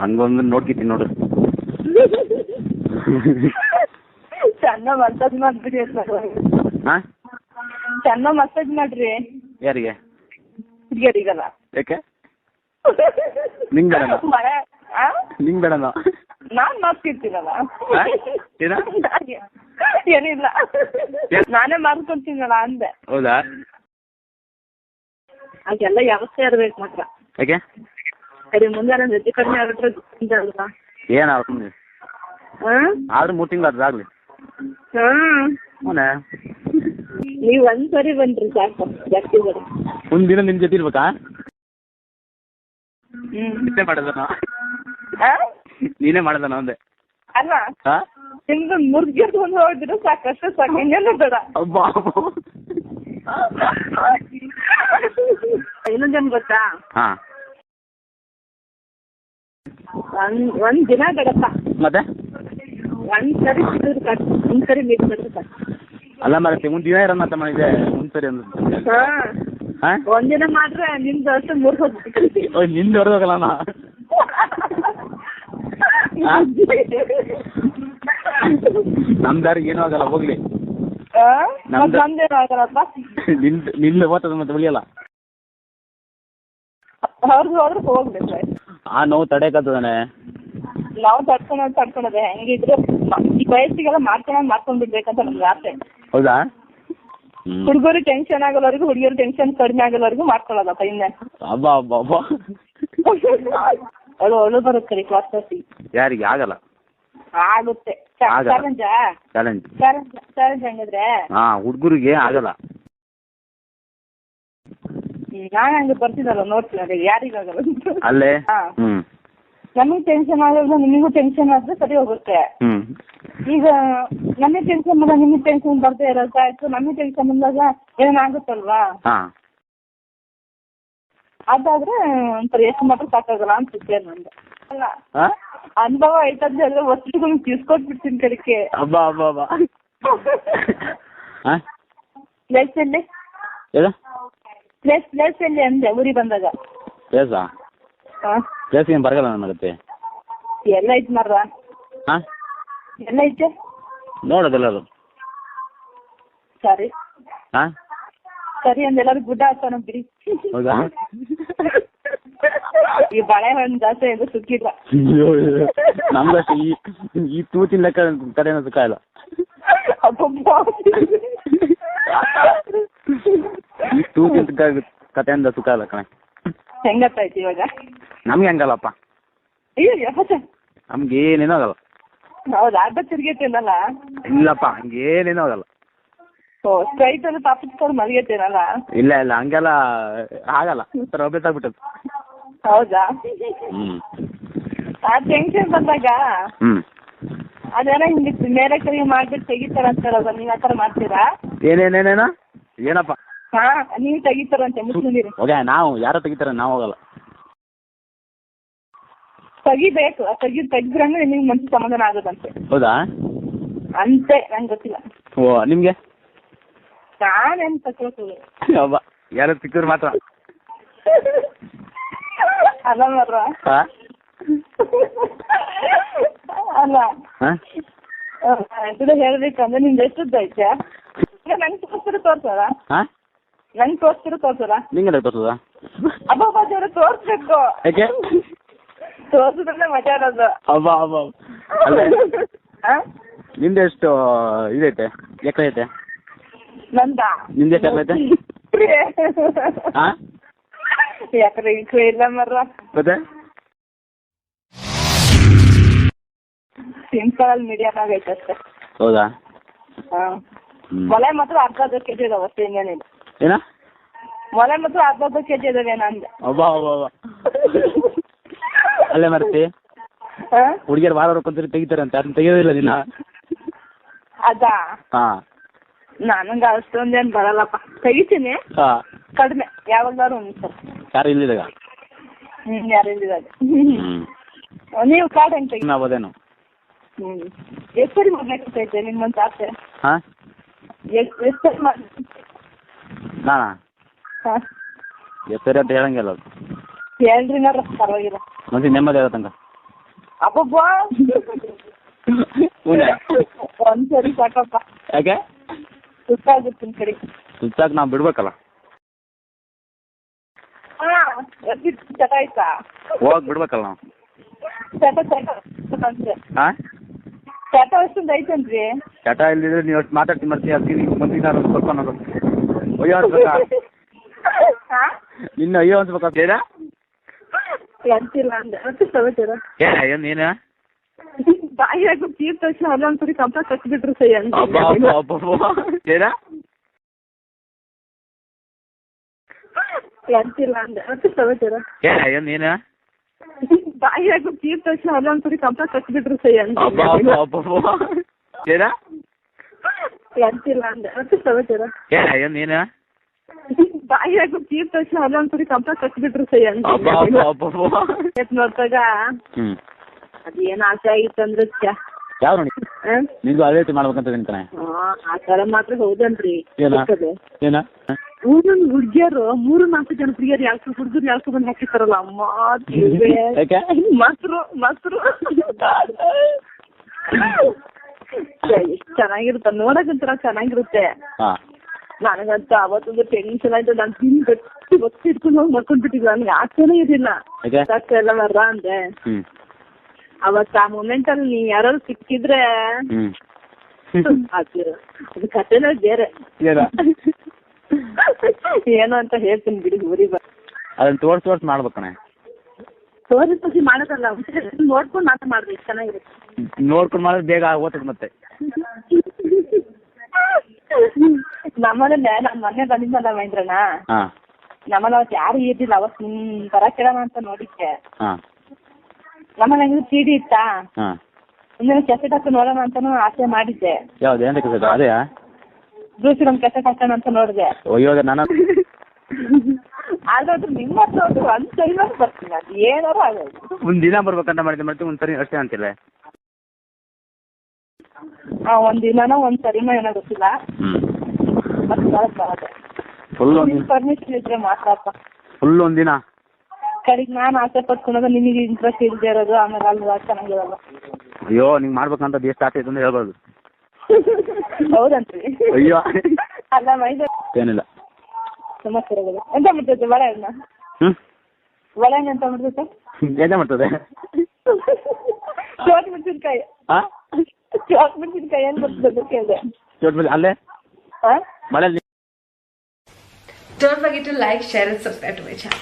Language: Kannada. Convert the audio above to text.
ಹಂಗೊಂದು ನೋಡ್ಕಿದ್ದೀನಿ ನೋಡು. ಚೆನ್ನ ಮಸಾಜ್ ಮಾಡ್ಬಿಡಿ ಚೆನ್ನ ಮಸಾಜ್ ಮಾಡ್ರಿ. ಯಾರಿಗೆ? ಹುಡುಗಿಯರಿಗಲ್ಲ. ಯಾಕೆ ನಿಂಗ್ ಬೇಡ? ನಿಂಗ್ ಬೇಡ ನಾನ್ ಮಾಡ್ತಿರ್ತೀನಲ್ಲ? ಏನಿಲ್ಲ. ನಾನೇ ಮಾಡ್ಕೊಂತೀನಲ್ಲ ಅಂದೆ. ಹೌದಾ? ಅದೆಲ್ಲ ವ್ಯವಸ್ಥೆ ಇರ್ಬೇಕು ಮಾತ್ರ. ಯಾಕೆ? ಸರಿ ಮುಂದೆ ನನ್ನ ಹೆಚ್ಚು ಕಡಿಮೆ ಆಗ್ಬಿಟ್ರೆ ಅಲ್ವಾ? ಏನು ಆಗ್ತದೆ ಹಾಂ? ಆದ್ರೂ ಮೂರು ತಿಂಗಳು ಅದಾಗ್ಲಿ ಹಾಂ. ಅವನೇ ನೀವು ಒಂದ್ಸರಿ ಬನ್ರಿ ಸಾಕು ಜಾಸ್ತಿ ಬನ್ರಿ ಒಂದಿನ ದಿನ ನಿನ್ ಜೊತೆ ಇರ್ಬೇಕಾ? ಹ್ಮ್. ನೀನೇ ಮಾಡೋದನ? ಆ? ನೀನೇ ಮಾಡೋದನ ಒಂದೇ ಅಲ್ಲ ಹಾ? ನಿಮ್ದು ಒಂದು ಹೋಗಿದ್ರೆ ಸಾಕಷ್ಟು ಸಾಕು ಇನ್ನೇನು ಬೇಡ. ಅಬ್ಬಾ. ಇನ್ನೊಂದೇನು ಗೊತ್ತಾ? ಹಾ. ಒಂದ್ ಒಂದ್ ದಿನ ಬೇಡಪ್ಪ. ಮತ್ತೆ? ಒಂದ್ ಸರಿ ಸಿಕ್ಕಿದ್ರೆ ಸಾಕು. ಒಂದ್ ಸರಿ ಮೀಟ್ ಮಾಡಿದ್ರೆ ಸಾಕು. ಅಲ್ಲ ಮಾರತಿ ಒಂದ್ ದಿನ ಇರೋಣ ಮತ್ತೆ ಮಾಡಿದೆ ಒಂದ್ ಸರಿ ಅಂದ್ರೆ ಹಾ. ದಿನ ಒಂದಿನ ಮಾಡ್ರೆ ನಿಮ್ದು ಅಷ್ಟು ಮೂರ್ ಹೊತ್ತು ಓ ನಿಂದು ಹೊಡೆದೋಗಲ್ಲ ನಾ ಆ? ನಮ್ ದಾರಿಗೆ ಏನೂ ಆಗಲ್ಲ ಹೋಗ್ಲಿ. ನಮ್ದು- ಆಗಲ್ಲಪ್ಪ ನಿಂದ್ ನಿಂದು ಓದ್ತದ ಮತ್ತೆ ಉಳಿಯಲ್ಲ ಅವ್ರದ್ದು ಹೋದ್ರೆ ಹೋಗ್ಬೇಕು. ಆ ನೋವು ತಡೆಯಕತ್ತದಾನೆ ನಾವು ತಡ್ಕೊಳೋದು ತಡ್ಕೊಳೋದೆ ಹೆಂಗಿದ್ರು ಮ- ಈ ವಯಸ್ಸಿಗೆಲ್ಲ ಮಾಡ್ಕೊಳೋದು ಮಾಡ್ಕೊಂಡ್ ಬಿಡ್ಬೇಕಂತ ನಮ್ಗೆ ಆಸೆ. ಹೌದಾ? ಹ್ಮ್. ಹುಡುಗರು ಟೆನ್ಷನ್ ಆಗೋವರೆಗೂ ಹುಡುಗಿಯರು ಟೆನ್ಷನ್ ಕಡಿಮೆ ಆಗೋವರೆಗೂ ಮಾಡ್ಕೊಳ್ಳೋದಪ್ಪ ಇನ್ನೇ ಅಬ್ಬಾ ಅಬ್ಬಾ ಅಬ್ಬಾ. ಅವಳು ಅವಳು ಬರುತ್ತೆ ಕ್ಲಾಸ್ ತರ್ಟಿ ಯಾರಿಗೆ ಆಗಲ್ಲ? ಆಗುತ್ತೆ. ಆಗಲ್ಲ. ಚಾಲೆಂಜ ಚಾಲೆಂಜ್ ಚಾಲೆಂಜ್ ಚಾಲೆಂಜ್ ಹಂಗಿದ್ರೆ? ಹಾ ಹುಡುಗರಿಗೆ ಆಗಲ್ಲ. ನಾನು ಹಂಗೆ ಬರ್ತಿದ್ದಲ್ಲ ನೋಡ್ತೀನಿ ಯಾರಿಗಾಗಲ್ಲ ಅಲ್ಲೇ? ಹಾ. ಹ್ಮ್. ನಮಗೆ ಟೆನ್ಷನ್ ಆಗೋದು ನಿಮಗೂ ಟೆನ್ಷನ್ ಆದ್ರೆ ಸರಿ ಹೋಗುತ್ತೆ. ಹ್ಮ್. ಈಗ ನಮಗೆ ಟೆನ್ಷನ್ ಬಂದಾಗ ನಿಮಗೆ ಟೆನ್ಷನ್ ಬರ್ತಾ ಇರೋದು ಆಯ್ತು ನಮಗೆ ಟೆನ್ಷನ್ ಬಂದಾಗ ಏನಾಗುತ್ತಲ್ವಾ ಹಾ. ಅದಾದ್ರೆ ಒಂಥರ ಎಷ್ಟು ಮಾತ್ರ ಸಾಕಾಗಲ್ಲ ಅನ್ಸುತ್ತೆ ನಂದು ಅನುಭವ ಆಯ್ತಂದ್ರೆ ಎಲ್ಲ ವಸ್ತುಗಳು ತಿಳ್ಸ್ಕೊಟ್ಬಿಡ್ತೀನಿ ಕಡೆಗೆ ಅಬ್ಬಾ ಅಬ್ಬಾ ಅಬ್ಬಾ ಹಾ ಪ್ಲೇಸ್ ಎಲ್ಲಿ ಹೇಳ ಪ್ಲೇಸ್ ಪ್ಲೇಸ್ ಎಲ್ಲಿ ಅಂದೆ ಊರಿಗೆ ಬಂದಾಗ ಪ್ಲೇಸಾ ಹಾಂ ಪ್ಲೇಸ್ ಏನು ಬರಗಲ್ಲ ನನಗತ್ತೆ ಎಲ್ಲ ಐತೆ ಮರ್ರ ಹಾ ಎಲ್ಲ ಐತೆ ನೋಡೋದಲ್ಲ ಅದು ಸರಿ ಹಾ ಸರಿ ಅಂದೆಲ್ಲರೂ ಗುಡ್ಡ ಹಾಕೋಣ ಬಿಡಿ ಹೌದಾ ಈ ಬಾಳೆಹಣ್ಣು ಜಾಸ್ತಿ ಇದು ಸುಕ್ಕಿಲ್ಲ. ಅಯ್ಯೋ. ಈ ಈ ತೂತಿನ ಲೆಕ್ಕ ಕಡೆನ ಸುಖ ಇಲ್ಲ. ಈ ತೂತಿನ ಕ- ಕಥೆಯಿಂದ ಸುಖ ಇಲ್ಲ ಕಣೆ. ಹೆಂಗತ್ತಾಯ್ತು ಇವಾಗ? ನಮ್ಗೆ ಹಂಗಲ್ಲಪ್ಪ. ಅಯ್ಯೋ ಯಾಕೆ ನಮ್ಗೆ ಏನೇನೋ ಆಗಲ್ಲ. ಹೌದಾ? ಅಡ್ಡ ತಿರ್ಗೈತೇನಲ್ಲ ಇಲ್ಲಪ್ಪ ಹಂಗೆ ಏನೇನೋ ಆಗಲ್ಲ. ಓ ಸ್ಟ್ರೈಟ್ ಅಲ್ಲಿ ತಪ್ಪಿಸ್ಕೊಂಡು ಮಲಗೈತೇನಲ್ಲ ಇಲ್ಲ ಇಲ್ಲ ಹಂಗೆಲ್ಲ ಆಗಲ್ಲ. ಅಭ್ಯಾಸ ಆಗ್ಬಿಟ್ಟದ್ದು ಹೌದಾ? ಹ್ಮ್. ಆ ಟೆನ್ಷನ್ ಬಂದಾಗ ಹ್ಮ್. ಅದೆಲ್ಲ ಹಿಂಗೆ ಮೇಲೆ ಕೈ ಮಾಡ್ಬಿಟ್ಟು ತೆಗಿತಾರ ಅಂತಾರಲ್ಲ ನೀವ್ ಆ ಥರ ಮಾಡ್ತೀರಾ? ಏನೇನೇನೇನ? ಏನಪ್ಪ? ಹಾ ನೀವು ತೆಗಿತಾರಂತೆ ಮುಸ್ಲಿಮೀರು. ಓಕೆ ನಾವು ಯಾರೋ ತೆಗಿತಾರೆ ನಾವು ಹೋಗಲ್ಲ. ತೆಗಿಬೇಕು. ತೆಗಿ ತೆಗ್ದ್ರೆ ನಿಮಗೆ ಮನ್ಸು ಸಮಾಧಾನ ಆಗೋದಂತೆ. ಹೌದಾ? ಅಂತೆ ನಂಗೆ ಗೊತ್ತಿಲ್ಲ. ಓ ನಿಮಗೆ? ನಾನೇನ್ ಯಾರು ಯಾರೋ ಸಿಕ್ಕಿದ್ರು ಮಾತ್ರ. ಅಲ್ಲ. ಅಲ್ಲ ಇದು ಹೇಳ್ಬೇಕಂದ್ರೆ ನಿಮ್ದು ಎಷ್ಟದ್ದು ಐತೆ? ನಂಗೆ ತೋರಿಸ್ತೀರ ತೋರ್ಸಲ್ಲ ನಂಗೆ ತೋರಿಸ್ತಿರೋ ತೋರ್ಸಲ್ಲ ನಿಂಗೆ ತೋರ್ತದ ಅಬ್ಬಬ್ಬ ದೇವ್ರೆ ತೋರಿಸ್ಬೇಕು. ಯಾಕೆ? ತೋರಿಸಿದ್ರೆ ಮಜಾ ಇರೋದು. ಅಬ್ಬ ಅಬ್ಬ? ನಿಂದು ಎಷ್ಟು ಇದೈತೆ? ಎಕರೆ ಐತೆ? ನಂದ? ನಿಂದು ಎಷ್ಟು ಎಕರೆ ಐತೆ? ಇಕ್ರೆ ಇಲ್ಲ ಮತ್ತೆ ಸಿಂಪಲ್ ಆಗೈತೆ ಅಷ್ಟೇ ಹೌದಾ ಹಾ ಮೊಲೆ ಮಾತ್ರ ಅರ್ಧ ಅರ್ಧ ಕೆ ಜಿ ಇದಾವೆ ಅಷ್ಟೇ ಇನ್ನೇನಿಲ್ಲ ಏನ ಮೊಲೆ ಮಾತ್ರ ಅರ್ಧ ಅರ್ಧ ಕೆ ಜಿ ಇದಾವೆ ನಂದೆ ಅಬ್ಬ ಅಬ್ಬ ಅಬ್ಬ ಅಲ್ಲೇ ಮರ್ತಿ ಹಾ ಹುಡುಗಿಯರು ವಾರ ಒಂದ್ಸರಿ ತೆಗಿತಾರೆ ಅಂತ ಅದನ್ನ ತೆಗಿಯೋದಿಲ್ಲ ದಿನ ಅದಾ ಹಾ ನನಗೆ ಅಷ್ಟೊಂದೇನು ಬರಲ್ಲಪ್ಪ ತೆಗಿತೀನಿ ಹಾ ಕಡಿಮೆ ಯಾವಾಗ್ಲಾರು ಉಂಟು. ಸರ್ ಯಾರು ಇಲ್ಲಿದಾಗ? ಹ್ಞೂ ಯಾರು ಇಲ್ಲಿದಾಗ ಹ್ಮ್. ನೀವು ಕಾರ್ಡ್ ಹೆಂಗ್ ತೆಗಿ ನಾವದೇನು ಹ್ಞೂ ಎಷ್ಟು ಸರಿ ಮಾಡ್ಬೇಕೈತೆ ನಿಮ್ಮೊಂದು ಆಸೆ? ಹಾ? ಎಷ್ಟು ಎಷ್ಟು ಸರಿ ಮಾಡಿ ನಾನಾ? ಹಾಂ. ಎಷ್ಟು ಸರಿ ಅಂತ ಹೇಳಂಗಿಲ್ಲ ಅದು. ಹೇಳ್ರಿ ನೋಡ್ರಿ ಪರವಾಗಿಲ್ಲ. ಮನ್ಸಿಗೆ ನೆಮ್ಮದಿ ಆಗೋ ತನಕ. ಅಬ್ಬಬ್ಬ! ಒಂದ್ ಸರಿ ಸಾಕಪ್ಪ. ಯಾಕೆ? ಸುತ್ತಾಗುತ್ತೆ ನಿಮ್ ಕಡೆ. ಸುತ್ತಾಕ್ ನಾವು ಬಿಡ್ಬೇಕಲ್ಲ. ಆಯ್ತಾ ಹೋಗಕ್ ಬಿಡ್ಬೇಕಲ್ಲ ನಾವು. ಹಾಂ? ಚಟ ಅಷ್ಟೊಂದು ಐತೇನ್ರಿ? ಚಟ ಇಲ್ದಿದ್ರೆ ನೀವು ಅಷ್ಟು ಮಾತಾಡ್ತೀನಿ ಮಾಡ್ತೀವಿ ಅದಕ್ಕೆ ನೀವು ಮಂದಿಗೆ ನಾನು ಸ್ವಲ್ಪ ಅನ್ನೋದು ಅಯ್ಯೋ ಅನ್ಬೇಕಾ ನಿನ್ನ ಅಯ್ಯೋ ಅನ್ಸ್ಬೇಕಾ? ಬೇಡ ಮತ್ತೆ ಸಮಾಚಾರ ಏನ ಏನು ನೀನು? ಬಾಯಿಯಾಗ ತೀರ್ ತಕ್ಷಣ ಅಲ್ಲೊಂದ್ಸರಿ ಕಂಪ ಕಟ್ಬಿಟ್ರು ಸೈ ಅಂತ ಏನ ಅಂತಿಲ್ಲ ಅಂದೆ. ಮತ್ತೆ ಸಮಾಚಾರ ಏನ ಏನು ನೀನು? ಬಾಯಿಯಾಗ ತೀರ್ ತಕ್ಷಣ ಅಲ್ಲೊಂದ್ಸರಿ ಕಂಪ ಕಟ್ಬಿಟ್ರು ಸೈ ಅಂತ. ಏನ? ಅಂದೆ. ಮತ್ತೆ ಏನ ಏನು ನೀನು? ಬಾಯಿಯಾಗ ತೀರ್ ತಕ್ಷಣ ಅಲ್ಲೊಂದ್ಸರಿ ಕಂಪ ಕಟ್ಬಿಟ್ರು ಸೈ ಅಂತ. ಅದೇನ್ ಆಸೆ ಆಗಿತ್ತಂದ್ರೆ. ಯಾವ ನೋಡಿ? ಅದೇ ರೀತಿ ಮಾಡ್ಬೇಕಂತ ನಿಂತಾನೆ ಆ ತರ ಮಾತ್ರ ಹೌದನ್ರಿ ಏನ? ಊರಿನ ಹುಡ್ಗಿಯರು ಮೂರು ನಾಲ್ಕು ಜನ ಹುಡುಗಿಯರು ಯಾಕೆ ಹುಡುಗರು ಯಾಕೆ ಬಂದು ಹಾಕಿರ್ತಾರಲ್ಲ ಅಮ್ಮ ಮೊಸರು ಚೆನ್ನಾಗಿರುತ್ತೆ. ನೋಡಕ್ಕಂತರ ಚೆನ್ನಾಗಿರುತ್ತೆ. ಹಾಂ. ನನಗಂತೂ ಅವತ್ತೊಂದು ಟೆನ್ಷನ್ ಆಯ್ತು. ನಾನು ತಿನ್ ಗಟ್ಟಿ ಒತ್ತಿ ಇಟ್ಕೊಂಡು ಹೋಗಿ ಮಲ್ಕೊಂಡ್ಬಿಟ್ಟಿದ್ದೆ ನನ್ಗೆ ಆಚೆನೇ ಇರಲಿಲ್ಲ. ಅಂದ್ರೆ ಎಲ್ಲ ಬರ್ರ ಅಂದೆ. ಅವತ್ತು ಆ ಮೂಮೆಂಟ್ ಅಲ್ಲಿ ನೀ ಯಾರು ಸಿಕ್ಕಿದ್ರೆ ಅದು ಕಥೆನೇ ಬೇರೆ. ಏನ ಅಂತ ಹೇಳ್ತೀನಿ ಬಿಡಿ ಊರಿಗೆ ಬರ್ ಅದನ್ನ ತೋರ್ಸ್ ತೋರ್ಸ್ ಮಾಡ್ಬೇಕಣ ತೋರಿಸಿ ತೋರಿಸಿ ಮಾಡೋದಲ್ಲ ನೋಡ್ಕೊಂಡು ಮಾತ್ರ ಮಾಡ್ಬೇಕು ಚೆನ್ನಾಗಿರುತ್ತೆ. ನೋಡ್ಕೊಂಡು ಮಾಡಿದ್ರೆ ಬೇಗ ಓದ್ತದೆ ಮತ್ತೆ. ನಮ್ಮನೆ ನಮ್ಮ ಮನೆ ಬಂದಿದ್ದಲ್ಲ ಮಹೇಂದ್ರಣ್ಣ? ಹಾಂ. ನಮ್ಮನೆ ಅವತ್ತು ಯಾರು ಇದ್ದಿಲ್ಲ ಅವತ್ತು ನಿಮ್ ತರ ಕೇಳೋಣ ಅಂತ ನೋಡಿದ್ದೆ. ಹಾಂ. ನಮ್ಮನೆ ಹೆಂಗ್ ಸಿಡಿ ಇತ್ತಾ? ಹಾಂ. ಒಂದಿನ ಕೆಸೆಟ್ ಹಾಕಿ ನೋಡೋಣ ಅಂತಾನು ಆಸೆ ಮಾಡಿದ್ದೆ. ಯಾವ್ದು ಏನಕ್ಕೆ ಅದೇ ಬ್ರೂಸಿ ನಮ್ ಕೆಸೆಟ್ ಹಾಕೋಣ ಅಂತ ನೋಡಿದೆ. ಅಯ್ಯೋ ನಾನು ಆದ್ರೆ ಅದು ನಿಮ್ಮ ಹತ್ರ ಒಂದು ಒಂದ್ ಸರಿ ಬರ್ತೀನಿ. ಅದು ಏನಾರು ಆಗೋದು ಒಂದು ದಿನ ಬರ್ಬೇಕಂತ ಮಾಡಿದ್ದೆ ಮತ್ತೆ ಒಂದ್ ಸರಿ ಅಷ್ಟೇ ಅಂತಿಲ್ಲ. ಆ ಒಂದ್ ದಿನನೋ ಒಂದ್ ಸರಿನೋ ಏನೋ ಗೊತ್ತಿಲ್ಲ. ಮತ್ತೆ ಬರತ್ ಬರತ್ತೆ ಫುಲ್ ಒಂದು ನಿಮ್ ಪರ್ಮಿಷನ್ ಇದ್ರೆ ಮಾತ್ರಪ್ಪ ಫುಲ್ ಒಂದ್ ದಿನ. ಕಡೆಗೆ ನಾನು ಆಸೆ ಪಟ್ಕೊಳೋದು ನಿಮಗೆ ಇಂಟ್ರೆಸ್ಟ್ ಇಲ್ದೇ ಇರೋದು ಆಮೇಲೆ ಅಲ್ಲಿ ಚೆನ್ನಾಗಿರಲ್ಲ. ಅಯ್ಯೋ ನಿಂಗೆ ಮಾಡ್ಬೇಕಂತ ಎಷ್ಟು ಆಸೆ ಇತ್ತು ಅಂತ ಹೇಳ್ಬೋದು ಹೌದಂತ್ರಿ ಅಯ್ಯೋ. ಅಲ್ಲ ಮೈದ ಏನಿಲ್ಲ. ಸಮಸ್ಯೆಗಳು ಎಂತ ಮಾಡ್ತೈತೆ ಬಾಳೆಹಣ್ಣ ಹ್ಞೂ. ಬಾಳೆಹಣ್ಣು ಎಂತ ಮಾಡ್ತೈತೆ ಏನೇ ಮಾಡ್ತದೆ ಚೋಟ್ ಮೆಣಸಿನ್ಕಾಯಿ. ಹಾಂ ಚೋಟ್ ಮೆಣಸಿನ್ಕಾಯಿ ಏನ್ ಬರ್ತದೆ ಕೇಳಿದೆ. ಚೋಟ್ ಮೇಲೆ ಅಲ್ಲೇ? ಹಾ ಮಳೆ Don't forget to like, share, and subscribe to my channel.